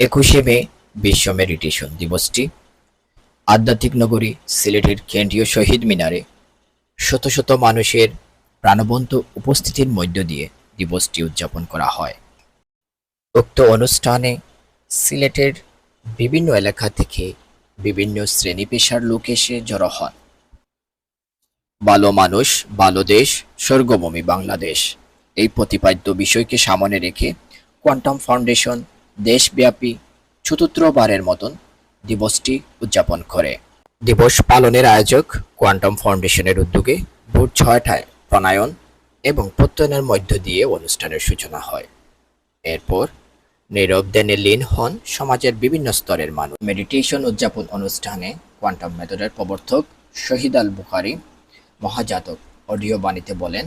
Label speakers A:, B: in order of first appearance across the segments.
A: একুশে মে বিশ্ব মেডিটেশন দিবসটি। আধ্যাত্মিক নগরী সিলেটের কেন্দ্রীয় শহীদ মিনারে শত শত মানুষের প্রাণবন্ত উপস্থিতির মধ্য দিয়ে দিবসটি উদযাপন করা হয়। উক্ত অনুষ্ঠানে সিলেটের বিভিন্ন এলাকা থেকে বিভিন্ন শ্রেণি পেশার লোক এসে জড়ো হন। ভালো মানুষ ভালো দেশ, স্বর্গভূমি বাংলাদেশ। এই প্রতিপাদ্য বিষয়কে সামনে রেখে কোয়ান্টাম ফাউন্ডেশন দেশব্যাপী চতুর্থবারের মতন দিবসটি উদযাপন করে। দিবস পালনের আয়োজক কোয়ান্টাম ফাউন্ডেশনের উদ্যোগে ভোর ছয়টায় প্রণয়ন এবং প্রত্যয়নের মধ্য দিয়ে অনুষ্ঠানের সূচনা হয়। এরপর নীরব দেনে লীন হন সমাজের বিভিন্ন স্তরের মানুষ। মেডিটেশন উদযাপন অনুষ্ঠানে কোয়ান্টাম মেথডের প্রবর্তক শহীদ আল বুখারি মহাজাতক অডিও বাণীতে বলেন,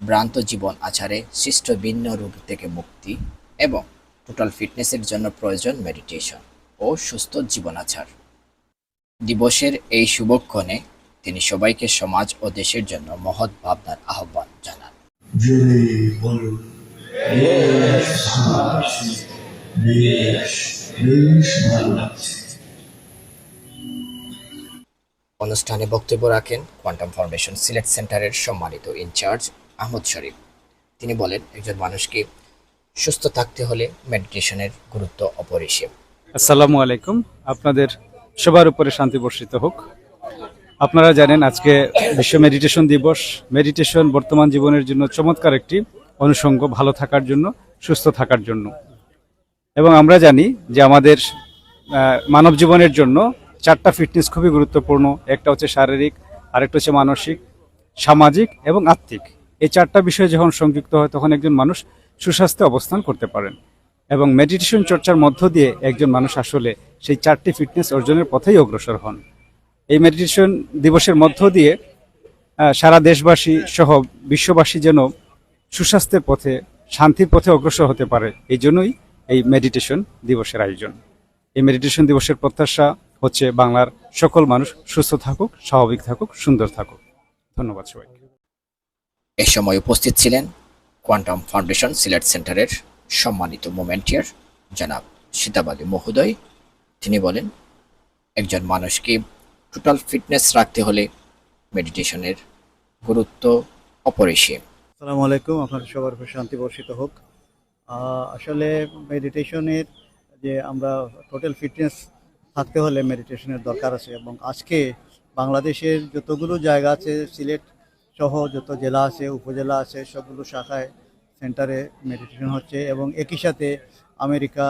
A: ভ্রান্ত জীবন আচারে সৃষ্ট ভিন্ন রোগ থেকে মুক্তি এবং টোটাল ফিটনেসের জন্য প্রয়োজন মেডিটেশন ও সুস্থ জীবনাচার। দিবসের এই শুভক্ষণে তিনি সবাইকে সমাজ ও দেশের জন্য মহৎ ভাবনার আহ্বান জানান। অনুষ্ঠানে বক্তব্য রাখেন কোয়ান্টাম ফাউন্ডেশন সিলেট সেন্টারের সম্মানিত ইনচার্জ আহমদ শরীফ। তিনি বলেন, একজন মানুষকে সুস্থ থাকতে হলে মেডিটেশনের গুরুত্ব অপরিসীম।
B: আসসালামু আলাইকুম। আপনাদের সবার উপরে শান্তি বর্ষিত হোক। আপনারা জানেন আজকে বিশ্ব মেডিটেশন দিবস। মেডিটেশন বর্তমান জীবনের জন্য চমৎকার একটি অনুষঙ্গ ভালো থাকার জন্য, সুস্থ থাকার জন্য। এবং আমরা জানি যে আমাদের মানব জীবনের জন্য চারটা ফিটনেস খুবই গুরুত্বপূর্ণ। একটা হচ্ছে শারীরিক, আরেকটা হচ্ছে মানসিক, সামাজিক এবং আত্মিক। এই চারটা বিষয় যখন সংযুক্ত হয়, তখন একজন মানুষ সুস্বাস্থ্যে অবস্থান করতে পারেন। এবং মেডিটেশন চর্চার মধ্য দিয়ে একজন মানুষ আসলে সেই চারটি ফিটনেস অর্জনের পথেই অগ্রসর হন। এই মেডিটেশন দিবসের মধ্য দিয়ে সারা দেশবাসী সহ বিশ্ববাসী যেন সুস্বাস্থ্যের পথে, শান্তির পথে অগ্রসর হতে পারে, এই জন্যই এই মেডিটেশন দিবসের আয়োজন। এই মেডিটেশন দিবসের প্রত্যাশা হচ্ছে বাংলার সকল মানুষ সুস্থ থাকুক, স্বাভাবিক থাকুক, সুন্দর থাকুক। ধন্যবাদ সবাইকে।
A: এ সময় উপস্থিত ছিলেন কোয়ান্টাম ফাউন্ডেশন সিলেট সেন্টারের সম্মানিত মোমেন্টিয়ার জনাব সীতাব আলী মহোদয়। তিনি বলেন, একজন মানুষকে টোটাল ফিটনেস রাখতে হলে মেডিটেশনের গুরুত্ব অপরিসীম।
C: আসসালামু আলাইকুম আপনাদের সবার উপর শান্তি বর্ষিত হোক। আসলে মেডিটেশনের যে আমরা টোটাল ফিটনেস থাকতে হলে মেডিটেশনের দরকার আছে এবং আজকে বাংলাদেশের যতগুলো জায়গা আছে, সিলেট সহ যত জেলা আছে, উপজেলা আছে, সবগুলো শাখায় সেন্টারে মেডিটেশন হচ্ছে এবং একই সাথে আমেরিকা,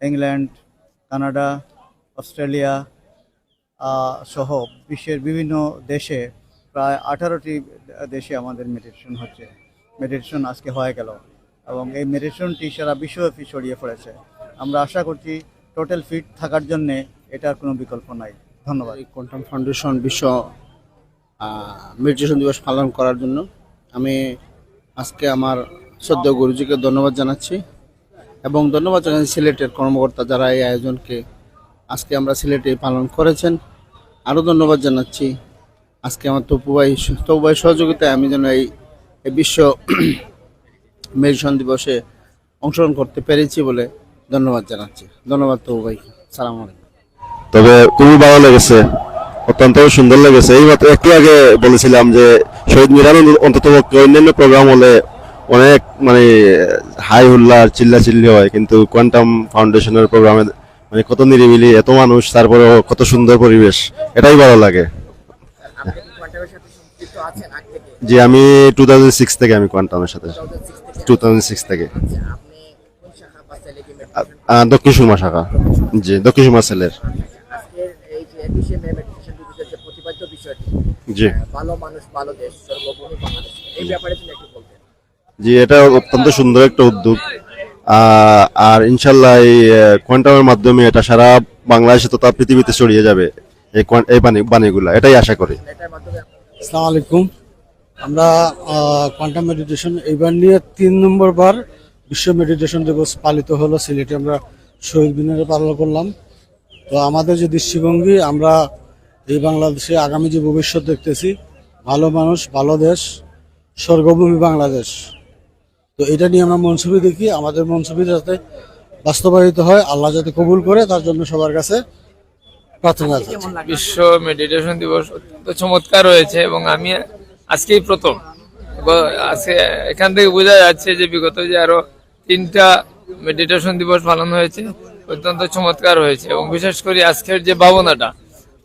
C: ইংল্যান্ড, কানাডা, অস্ট্রেলিয়া সহ বিশ্বের বিভিন্ন দেশে প্রায় আঠারোটি দেশে আমাদের মেডিটেশন হচ্ছে। মেডিটেশন আজকে হয়ে গেল এবং এই মেডিটেশনটি সারা বিশ্বব্যাপী ছড়িয়ে পড়েছে। আমরা আশা করছি টোটাল ফিট থাকার জন্যে এটার কোনো বিকল্প নাই। ধন্যবাদ।
D: কোয়ান্টাম ফাউন্ডেশন বিশ্ব মেডিটেশন দিবস পালন করার জন্য আমি আজকে আমার সদ্য গুরুজিকে ধন্যবাদ জানাচ্ছি এবং ধন্যবাদ জানাচ্ছি সিলেটের কর্মকর্তা যারা এই আয়োজনকে আজকে আমরা সিলেটে পালন করেছেন। আরও ধন্যবাদ জানাচ্ছি আজকে আমার তপুবাই তপুবাই সহযোগিতায় আমি যেন এই বিশ্ব মেডিটেশন দিবসে অংশগ্রহণ করতে পেরেছি বলে ধন্যবাদ জানাচ্ছি। ধন্যবাদ তপুবাইকে সালাম আলাইকুম।
E: তবে খুবই ভালো লেগেছে। অত্যন্ত সুন্দর লেগেছে। এই মাত্র একটু আগে বলেছিলাম যে শহীদ মিরান অন্তত অন্যান্য প্রোগ্রাম হলে অনেক মানে হাই হুল্লার চিল্লা চিল্লি হয়, কিন্তু কোয়ান্টাম ফাউন্ডেশনের প্রোগ্রামে মানে কত নিরিবিলি, এত মানুষ, তারপরেও কত সুন্দর পরিবেশ, এটাই ভালো লাগে। জি, আমি টু থাউজেন্ড সিক্স থেকে আমি কোয়ান্টামের সাথে। টু থাউজেন্ড সিক্স থেকে। দক্ষিণ সুরমা শাখা। জি, দক্ষিণ সুরমা সেলের
A: আজকের এই যে একুশে মে মেডিটেশন দিবসের যে প্রতিপাদ্য বিষয়টি
E: জি।
A: ভালো মানুষ ভালো দেশ সর্বভূমি বাংলাদেশ। এই ব্যাপারে তুমি একটু বলতে।
E: জি এটা অত্যন্ত সুন্দর একটা উদ্যোগ। আর ইনশাল্লাহ এই কোয়ান্টামের মাধ্যমে এটা সারা বাংলাদেশে তথা পৃথিবীতে ছড়িয়ে যাবে এই এই বাণী বাণীগুলা। এটাই আশা করি।
F: আসসালামু আলাইকুম। আমরা কোয়ান্টাম মেডিটেশন এবার নিয়ে তিন নম্বর বার বিশ্ব মেডিটেশন দিবস পালিত হলো। সিলেটে আমরা শহীদ মিনারে পালন করলাম। তো আমাদের যে দৃষ্টিভঙ্গি আমরা এই বাংলাদেশে আগামী যে ভবিষ্যৎ দেখতেছি ভালো মানুষ ভালো দেশ স্বর্গভূমি বাংলাদেশ। তো এটা নিয়ে আমরা মনসুবি দেখি আমাদের মনসুবি যাতে বাস্তবায়িত হয় আল্লাহ যাতে কবুল করে তার জন্য সবার কাছে প্রার্থনা
G: বিশ্ব মেডিটেশন দিবস অত্যন্ত চমৎকার হয়েছে এবং আমি আজকেই প্রথম। আজকে এখান থেকে বোঝা যাচ্ছে যে বিগত যে আরও তিনটা মেডিটেশন দিবস পালন হয়েছে অত্যন্ত চমৎকার হয়েছে। এবং বিশেষ করে আজকের যে ভাবনাটা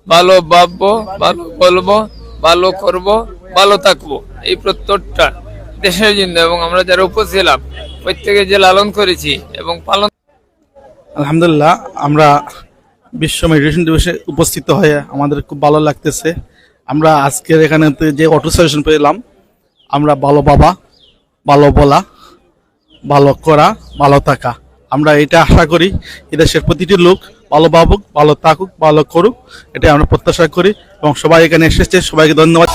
G: ভালো ভাববো, ভালো বলব, ভালো করব, ভালো থাকব। এই প্রত্যেকটা দেশের জন্য এবং আমরা যারা উপস্থিত প্রত্যেকে যে লালন করেছি এবং পালন
H: আলহামদুলিল্লাহ, আমরা বিশ্ব মেডিটেশন দিবসে উপস্থিত হয়ে আমাদের খুব ভালো লাগতেছে। আমরা আজকের এখানে যে অটো সাজেশন পেলাম, আমরা ভালো বাবা ভালো বলা, ভালো করা, ভালো থাকা। আমরা এটা আশা করি এদেশের প্রতিটি লোক ভালো ভাবুক, ভালো থাকুক, ভালো করুক এটা আমরা প্রত্যাশা করি এবং সবাই এখানে এসেছে, সবাইকে ধন্যবাদ।